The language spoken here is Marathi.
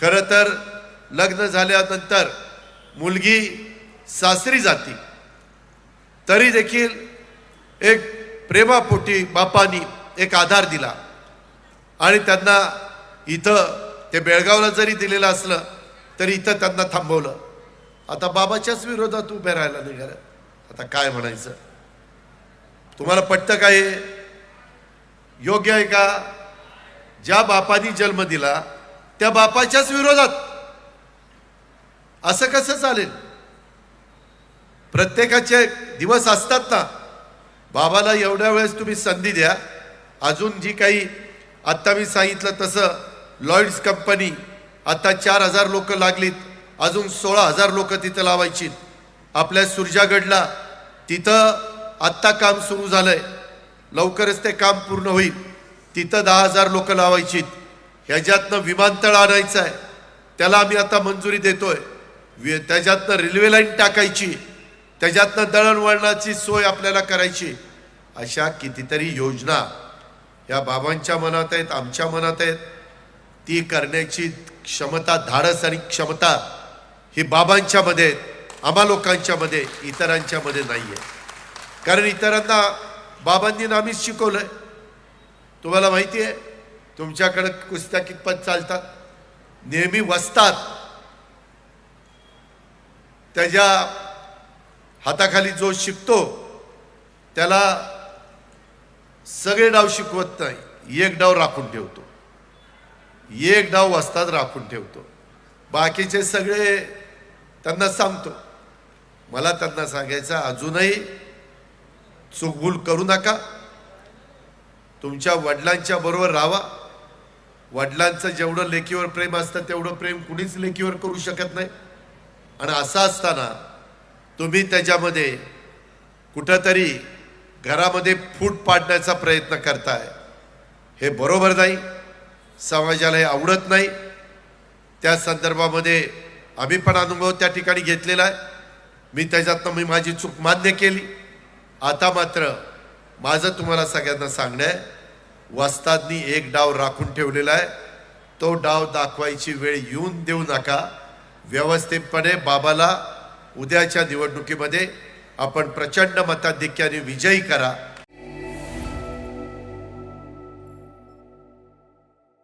खरं तर लग्न झाल्यानंतर मुलगी सासरी जाती. तरी देखील एक प्रेमापोटी बापानी एक आधार दिला. आणि त्यांना इथं ते बेळगावला जरी दिलेलं असलं तरी इथं त्यांना थांबवलं. आता बाबाच्याच विरोधात उभे राहायला निघालं. आता काय म्हणायचं? तुम्हाला पटतं काय हे? योग्य आहे का? ज्या बापानी जन्म दिला त्या बापाच्याच विरोधात. असं कसं चालेल? प्रत्येकाचे दिवस असतात ना. बाबाला एवढ्या वेळेस तुम्ही संधी द्या. अजून जी काही आत्ता मी सांगितलं तसं लॉइड्स कंपनी आता चार हजार लोक लागलीत. अजून सोळा हजार लोक तिथं लावायची. आपल्या सुरजागडला तिथं आत्ता काम सुरू झालंय. लवकरच ते काम पूर्ण होईल. तिथं दहा हजार लोक लावायची ह्याच्यातनं विमानतळ आणायचं आहे. त्याला आम्ही आता मंजुरी देतोय. वि- त्याच्यातनं रेल्वे लाईन टाकायची. त्याच्यातनं दळणवळणाची सोय आपल्याला करायची. अशा कितीतरी योजना या बाबांच्या मनात आहेत आमच्या मनात आहेत. ती करण्याची क्षमता धाडस आणि क्षमता ही बाबांच्या मध्ये आम्हा लोकांच्या मध्ये इतरांच्या मध्ये नाही आहे. कारण इतरांना बाबांनी नामीच शिकवलंय. तुम्हाला माहिती आहे तुमच्याकडे कुस्त्या कितपत चालतात? नेहमी वसतात. त्याच्या हाताखाली जो शिकतो त्याला सगळे डाव शिकवत नाही. एक डाव राखून ठेवतो. एक डाव वसतात राखून ठेवतो. बाकीचे सगळे त्यांना सांगतो. मला त्यांना सांगायचं अजूनही चुकभूल करू नका. तुमच्या वडिलांच्या बरोबर राहा वडिलांचं जेवढं लेकीवर प्रेम असतं तेवढं प्रेम कुणीच लेकीवर करू शकत नाही. आणि असं असताना तुम्ही त्याच्यामध्ये कुठंतरी घरामध्ये फूट पाडण्याचा प्रयत्न करताय. हे बरोबर नाही. समाजाला हे आवडत नाही. त्या संदर्भामध्ये आम्ही पण अनुभव त्या ठिकाणी घेतलेला आहे. मी त्याच्यातनं मी माझी चूक मान्य केली. आता मात्र माझं तुम्हाला सगळ्यांना सांगणं आहे वस्तादनी एक डाव राखून ठेवलेला आहे. तो डाव दाखवायची वेळ येऊन देऊ नका. व्यवस्थितपणे बाबाला उद्याच्या निवडणुकीमध्ये आपण प्रचंड मताधिक्याने विजयी करा.